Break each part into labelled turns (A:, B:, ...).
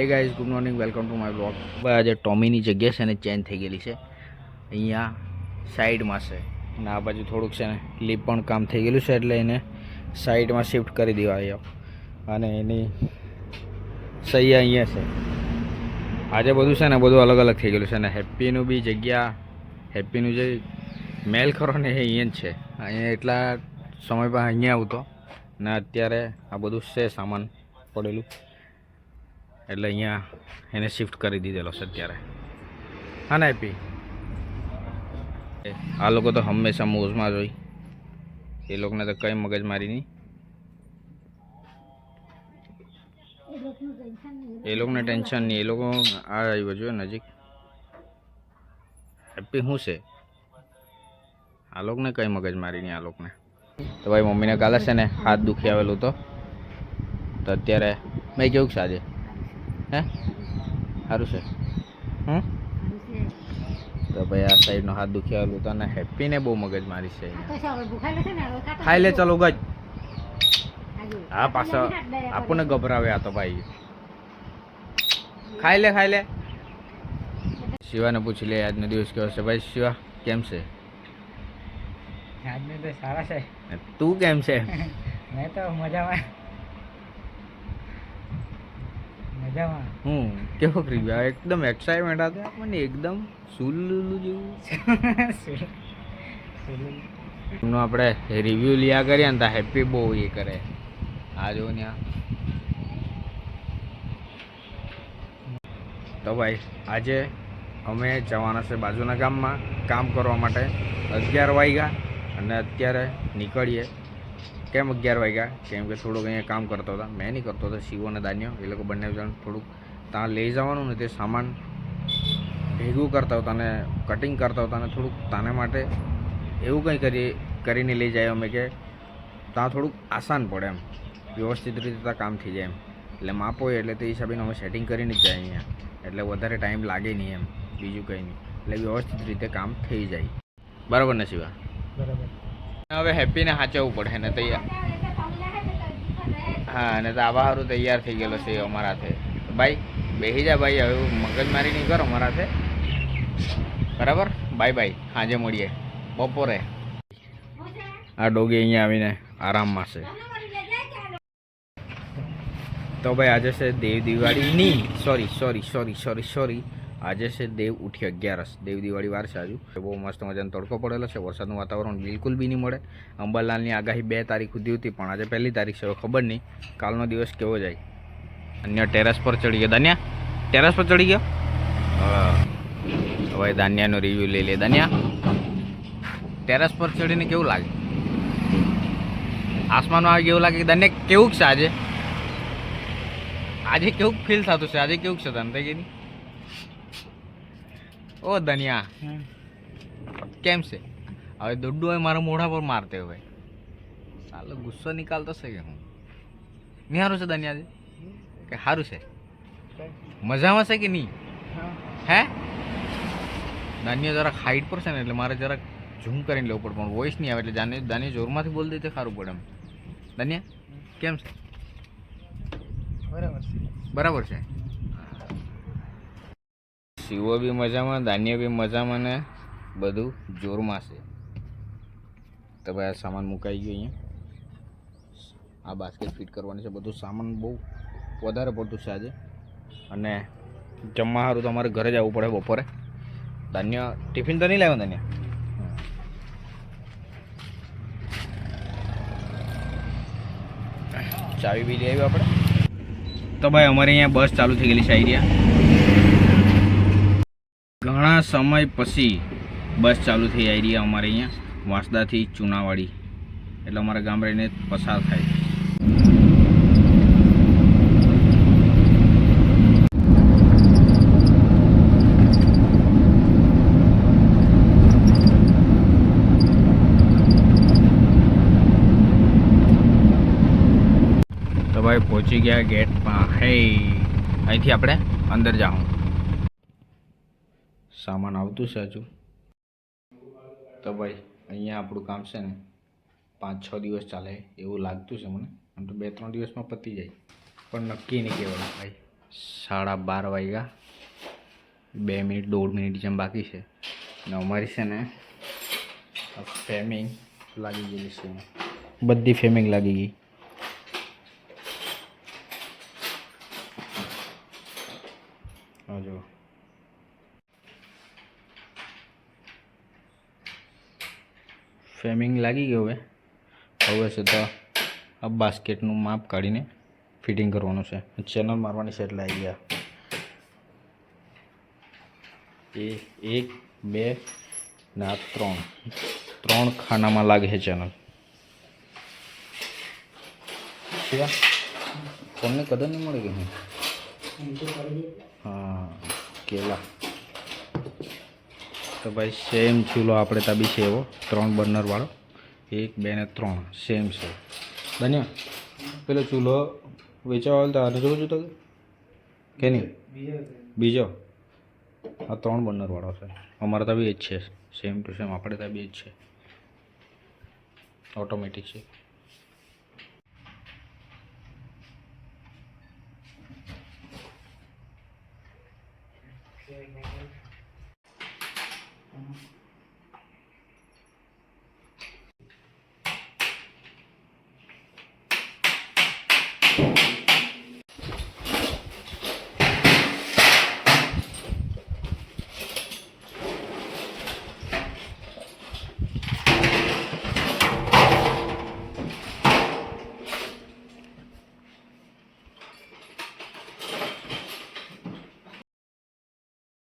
A: Hey guys good morning welcome to my blog આજે ટોમીની જગ્યા છે ને ચેન્જ થઈ ગયેલી છે. અહીંયા સાઈડમાં છે. અને આ બાજુ થોડુંક છે ને લીપ પણ કામ થઈ ગયેલું છે, એટલે એને સાઈડમાં શિફ્ટ કરી દેવાય અને એની સહી અહીંયા છે. આજે બધું છે ને બધું અલગ અલગ થઈ ગયેલું છે. ને હેપ્પીનું બી જગ્યા હેપ્પીનું જે મેલ ખરો ને એ અહીંયા જ છે. અહીંયા એટલા સમય પર અહીંયા આવતો. ને અત્યારે આ બધું છે સામાન પડેલું. એટલે અહીંયા એને શિફ્ટ કરી દીધેલો છે અત્યારે. હા ને હેપી આ લોકો તો હંમેશા મોજમાં જ હોય. એ લોકોને તો કંઈ મગજ મારી નહીં. એ લોકોને ટેન્શન નહીં. એ લોકો આ આવ્યો જોઈએ નજીક. હેપી શું છે? આ લોકોને કંઈ મગજમારી નહીં આ લોકોને. તો ભાઈ મમ્મીને કાલે છે ને હાથ દુખી આવેલું તો. તો અત્યારે મેં કેવું છે આજે? હે? સારું છે. હમ? તો ભાઈ આ સાઈડનો હાથ દુખી આવેલું તો અને હેપીને બહુ મગજમારી છે ખાઈ લે ચલો ગજ હા પાછો આપણને ગભરાવે આ તો ભાઈ. ખાઈ લે ખાઈ લે. શિવાને પૂછી લે આજનો દિવસ કેવો છે? ભાઈ શિવા કેમ છે?
B: આજને તો સારા છે.
A: તું કેમ છે?
B: મેં તો મજામાં. મજામાં.
A: હું કેવો રિવ્યુ એકદમ એક્સાઇટમેન્ટ હતા આપણને એકદમ સુલુલુ જેવું. એમનો આપણે રિવ્યુ લિયા કરીએ ને તો હેપી બહુ એ કરે. આ જો ને. તો ભાઈ, આજે અમે જવાના છે બાજુના ગામમાં. કામ કરવા માટે અગિયાર વાગ્યા અને અત્યારે નીકળીએ. કેમ અગિયાર વાગ્યા? કેમ કે થોડુંક અહીંયા કામ કરતો હતા. મેં નહીં કરતો હતો, શિવો અને દાન્યો એ લોકો બંને થોડુંક ત્યાં લઈ જવાનું ને તે સામાન ભેગું કરતા હતા અને કટિંગ કરતા હતા અને થોડુંક તાને માટે એવું કંઈ કરી, કરીને લઈ જાય અમે કે ત્યાં થોડુંક આસાન પડે એમ. વ્યવસ્થિત રીતે ત્યાં કામ થઈ જાય એમ. એટલે માપ એટલે તે હિસાબે અમે સેટિંગ કરીને જ જાય અહીંયા. એટલે વધારે ટાઈમ લાગે નહીં એમ. બીજું કંઈ નહીં. એટલે વ્યવસ્થિત રીતે કામ થઈ જાય. બરાબર ને શિવા?
B: બરાબર.
A: હવે હેપીને સાચવવું પડે, ને તૈયાર. હા અને તો આવા સારું તૈયાર થઈ ગયેલો છે અમારા હાથે. ભાઈ બેસી જા ભાઈ, હવે મગજમારી નહીં કરો અમારા હાથે. બરાબર? બાય બાય, સાંજે મળીએ. બપોરે. આ ડોગી અહીંયા આવીને આરામમાં છે. તો ભાઈ, આજે છે દેવ દિવાળીની. Sorry sorry sorry sorry sorry આજે છે દેવ ઉઠી અગિયારસ. દેવ દિવાળી વાર છે આજુ. બહુ મસ્ત મજાનો તડકો પડેલો છે, વરસાદનું વાતાવરણ બિલકુલ બી નહીં મળે. અંબાલાલની આગાહી બે તારીખ સુધી હતી, પણ આજે પહેલી તારીખ છે ખબર નહીં. કાલનો દિવસ કેવો જાય. અન્ય ટેરેસ પર ચડી ગયો. દાન્યા, ટેરેસ પર ચડી ગયો? હવે દાન્યાનો રિવ્યુ લઈ લે. દાન્યા, ટેરેસ પર ચડીને કેવું લાગે? આસમાનમાં આવે કેવું લાગે કે દાન્યા, કેવું છે આજે? આજે કેવું ફીલ થતું છે? આજે કેવું છે તને? ગઈ ઓ દનિયા કેમ છે? હવે દોડ્ડું હોય મારા મોઢા પર મારતે હોય સાલો ગુસ્સો નિકાલતો છે કે હું? નિહારું છે દનિયા આજે કે સારું છે? મજામાં છે કે નહીં? હે. દાનિયા જરાક હાઈટ પર છે ને એટલે મારે જરાક ઝૂમ કરીને લેવું પડે પણ વોઇસ નહીં આવે એટલે જાને દાનિયા જોરમાંથી બોલી દે તો સારું પડે એમ. દાનિયા કેમ છે?
B: બરાબર છે.
A: બરાબર છે? શિવો બી મજામાં, ધાન્ય બી મજામાં ને બધું જોરમાં છે. તો ભાઈ આ સામાન મુકાઈ ગયો અહીંયા. આ બાસ્કેટ ફિટ કરવાની છે. બધું સામાન બહુ વધારે પડતું છે આજે. અને જમવા સારું તો અમારે ઘરે જ આવવું પડે બપોરે. ધાન્ય ટિફિન તો નહીં લાવ્યો ધાન્ય? ચાવી બી લઈ આવ્યો આપણે. તો ભાઈ અમારે અહીંયા બસ ચાલુ થઈ ગયેલી છે આઈડિયા. સમય પછી બસ ચાલુ થઈ આવી રહી અમારે અહીંયા, વાંસદાથી ચૂનાવાડી. એટલે અમારા ગામ રહીને પસાર થાય. તો ભાઈ પહોંચી ગયા ગેટ પાસે અહીંથી આપણે અંદર જાઉં. સામાન આવતું છે હજુ. તો ભાઈ, અહીંયા આપણું કામ છે ને, પાંચ છ દિવસ ચાલે એવું લાગતું છે મને. આમ તો બે ત્રણ દિવસમાં પતી જાય. પણ નક્કી નહીં કહેવાય ભાઈ. સાડા બાર વાગ્યા. બે મિનિટ, દોઢ મિનિટ જેમ બાકી છે. ને અમારી છે ને ફેમિંગ લાગી ગયેલી છે. બધી ફેમિંગ લાગી ગઈ આ જો ફેમિંગ લાગી ગયું હવે. હવે છે તો આ બાસ્કેટનું માપ કાઢીને ફિટિંગ કરવાનું છે. ચેનલ મારવાની છે એટલે આવી ગયા એ એક બે ને આ ત્રણ. ત્રણ ખાનામાં લાગે છે ચેનલ. શિવા તમને કદર નહીં મળે કે હું હા કેલા. તો ભાઈ સેમ ચૂલો આપણે ત્યાં બી છે એવો, ત્રણ બર્નરવાળો એક, બે ને ત્રણ સેમ છે. બન્યો પેલો ચૂલો વેચાવા તો આને જોવું તો કે નહીં? બીજો. આ ત્રણ બર્નરવાળો છે. અમારે ત્યાં બી એ જ છે. સેમ ટુ સેમ આપણે ત્યાં બી એ જ છે. ઓટોમેટિક છે.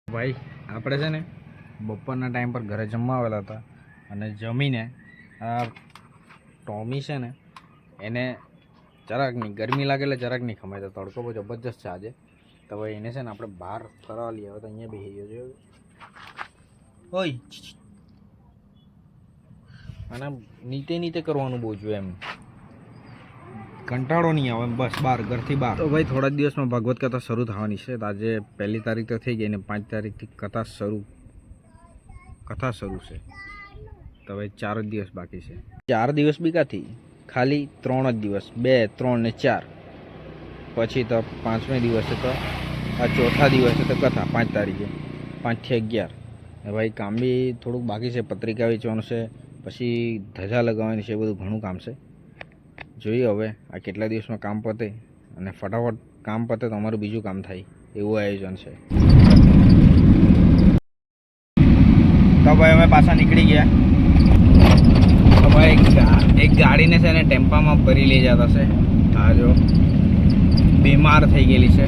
A: ભાઈ, આપણે છે ને બપોરના ટાઈમ પર ઘરે જમવા આવેલા હતા અને જમીને, આ ટોમી છે ને, એને જરાક નહીં, ગરમી લાગે એટલે જરાક નહીં ખમાય. તો તડકો બહુ જબરજસ્ત છે આજે. તો ભાઈ એને છે ને આપણે બહાર ફરવા લઈએ હવે તો અહીંયા બેસી ગયો છે. હોય અને નીતે નીતે કરવાનું બહુ જોઈએ એમ. કંટાળો નહીં આવે, બસ બહાર ઘરથી બહાર તો ભાઈ થોડા દિવસમાં ભાગવત કથા શરૂ થવાની છે. આજે પહેલી તારીખ તો થઈ ગઈ ને પાંચ તારીખથી કથા શરૂ કથા શરૂ છે. તો ભાઈ ચાર જ દિવસ બાકી છે. ચાર દિવસ બી કાથી? ખાલી ત્રણ જ દિવસ. બે, ત્રણ ને ચાર. પછી તો પાંચમે દિવસે તો આ ચોથા દિવસે તો કથા, પાંચ તારીખે. પાંચથી અગિયાર. ભાઈ કામ બી થોડુંક બાકી છે. પત્રિકા વેચવાનું છે. પછી ધજા લગાવવાની છે. એ બધું ઘણું કામ છે. જોઈએ હવે, આ કેટલા દિવસમાં કામ પતે અને ફટાફટ કામ પતે તો અમારું બીજું કામ થાય, એવું આયોજન છે. તો ભાઈ અમે પાછા નીકળી ગયા. તો ભાઈ એક ગાડીને છે ને ટેમ્પામાં ભરી લઈ જતા છે. આ જો, બીમાર થઈ ગયેલી છે.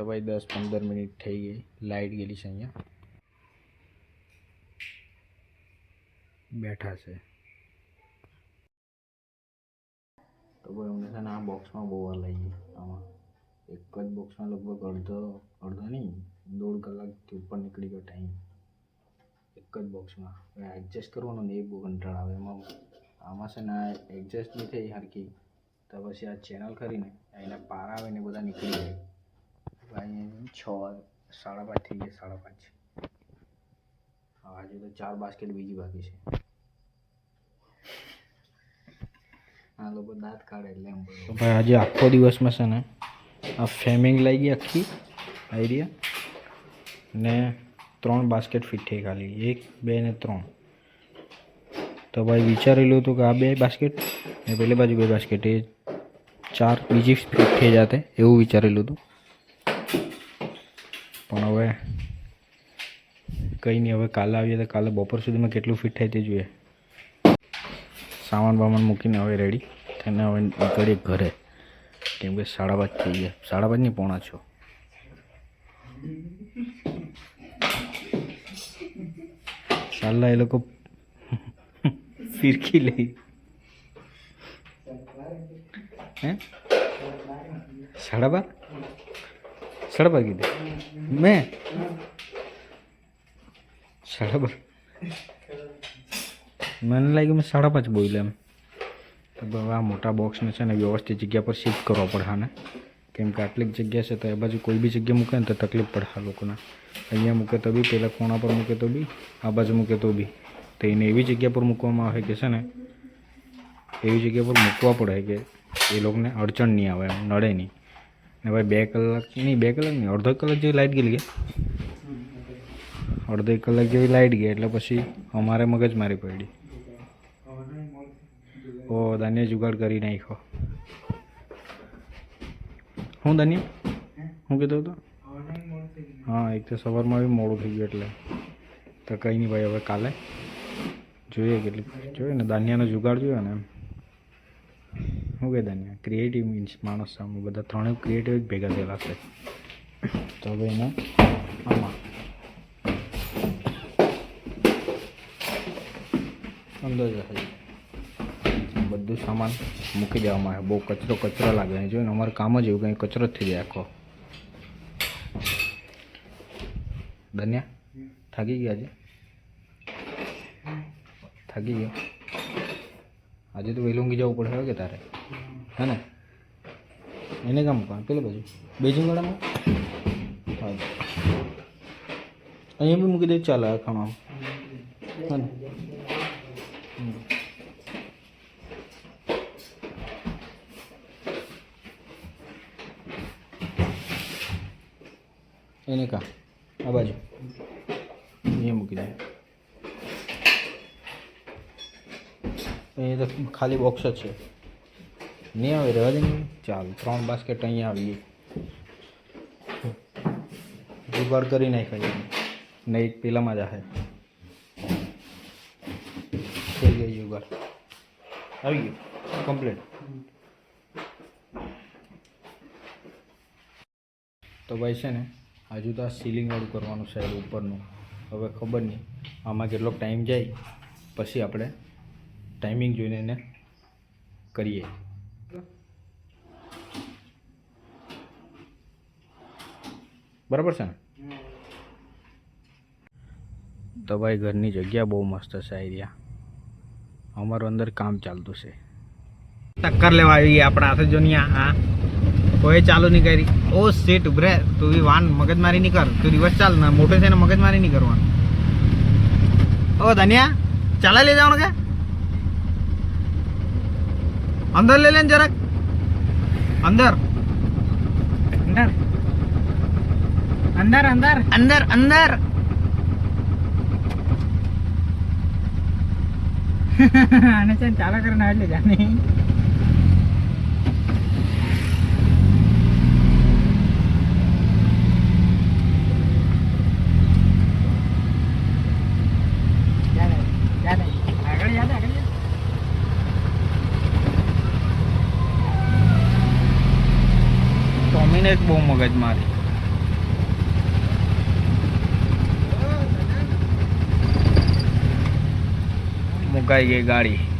A: તો ભાઈ દસ પંદર મિનિટ થઈ ગઈ. લાઇટ ગયેલી છે અહીંયા. બેઠા છે. તો ભાઈ અમને છે ને આ બોક્સમાં બહુ વાર લાગી આમાં એક જ બોક્સમાં લગભગ અડધો અડધો નહીં, દોઢ કલાકથી ઉપર નીકળી ગયો ટાઈમ એક જ બોક્સમાં એડજસ્ટ કરવાનું ને એ બહુ કંટાળ આવે. એમાં, આમાં છે ને એડજસ્ટ નહીં થઈ હરકી તો પછી આ ચેનલ કરીને એના પારા આવે ને બધા નીકળી જાય. ભાઈ છ સાડા પાંચ થઈ ગયા સાડા પાંચ હજુ તો ચાર બાસ્કેટ બીજી બાકી છે આ લોકો દાંત કાઢે એટલે એમ ભાઈ આજે આખો દિવસમાં છે ને આ ફેમિંગ લઈ ગઈ આખી આઈડિયા ને ત્રણ બાસ્કેટ ફિટ થઈ ખાલી એક બે ને ત્રણ તો ભાઈ વિચારેલું હતું કે આ બે બાસ્કેટ ને પેલી બાજુ બે બાસ્કેટ એ ચાર બીજી ફિટ થઈ જાતે એવું વિચારેલું હતું પણ હવે કંઈ નહીં હવે કાલે આવીએ તો કાલે બપોર સુધીમાં કેટલું ફિટ થાય તે જોઈએ. સામાન બામાન મૂકીને હવે રેડી થઈને હવે નીકળીએ ઘરે. કેમ કે સાડા પાંચ થઈ ગયા. સાડા પાંચ નહીં પોણા છો. સાલા એ લોકો ફિરકી લઈ. હે? સાડા બાર? સાડા બાર કીધું મેં સાડા બાર મને લાગ્યું મેં સાડા પાંચ બોલ્યો એમ તો હવે આ મોટા બોક્સને છે ને વ્યવસ્થિત જગ્યા પર શિફ્ટ કરવો પડે આને કેમ કે આટલીક જગ્યા છે તો એ બાજુ કોઈ બી જગ્યા મૂકે ને તો તકલીફ પડે આ લોકોને અહીંયા મૂકે તો બી પેલા ખૂણા પર મૂકે તો બી આ બાજુ મૂકે તો બી તો એને એવી જગ્યા પર મૂકવામાં આવે કે છે ને એવી જગ્યા પર મૂકવા પડે કે એ લોકોને અડચણ નહીં આવે એમ નડે નહીં ને ભાઈ બે કલાક નહીં, બે કલાક નહીં, અડધો કલાક જેવી લાઇટ ગયેલી કે? અડધો કલાક જેવી લાઇટ ગઈ, એટલે પછી અમારે મગજ મારી પડી. ઓ દાનિયા જુગાડ કરી નાખ્યો. હું દાનિયા હું કીધું હતો? હા, એક તો સવારમાં બી મોડું થઈ ગયું એટલે. તો કંઈ નહીં ભાઈ, હવે કાલે જોઈએ કેટલી, જોઈએ ને દાનિયાનો જુગાડ જોયો ને એમ. શું કહે દાનિયા ક્રિએટિવ મીન્સ માણસ સામે. બધા ત્રણેય ક્રિએટિવ જ ભેગા થયેલા છે. તો હવે એને આમાં અંદર બધું સામાન મૂકી દેવામાં આવે. બહુ કચરો કચરો લાગે. છે જોઈને અમારું કામ જ એવું કંઈ કચરો જ થઈ જાય આખો. ધન્યા થાકી ગયા આજે થાકી ગયો? આજે તો વહેલું ઊંઘી જવું પડે કે તારે? હે ને એને કામ મૂકવાનું પેલી બાજુ બેજિંગ વાળામાં હા અહીંયા બી મૂકી દે ચાલે આ ખાણામાં હે ને હમ. એને કા આ બાજુ અહીંયા મૂકી દે અહીંયા તો ખાલી બોક્સ જ છે નહીં આવે રહેવા દે ચાલ, ત્રણ બાસ્કેટ અહીંયા આવી ગઈ જુગાડ કરી નાખાય નહીં, પેલામાં જ આવે થઈ ગઈ જુગાડ. આવી ગયું. કમ્પ્લીટ તો ભાઈ છે ને, હજુ તો આ સીલિંગવાળું કરવાનું છે ઉપરનું. હવે ખબર નહીં, આમાં કેટલો ટાઈમ જાય. પછી આપણે ટાઈમિંગ જોઈને એને કરીએ. બરાબર છે ને? તો ભાઈ ઘરની જગ્યા બહુ મસ્ત છે એરિયા અમારું અંદર કામ ચાલતું છે. ટક્કર લેવા આવી ગયા આપણા હાથે જોનિયા હા. કોઈ ચાલુ નહીં કરી. ઓ સીટ ઉભરે. તું બી વાન મગજમારી નહીં કર. તું રિવર્સ ચાલ ને મોટો છે ને મગજમારી નહીં કરવાનું. ઓ ધનિયા ચાલે લઈ જવાનું કે? અંદર લઈ લે ને જરાક. અંદર.
B: અંદર અંદર અંદર.
A: અંદર અંદર.
B: આને છે ચાલો કરીને એટલે જાને. જાને, જાને. આગળ યાદ આગળ
A: એક બહુ મગજ મારી. મુકાઈ ગઈ ગાડી.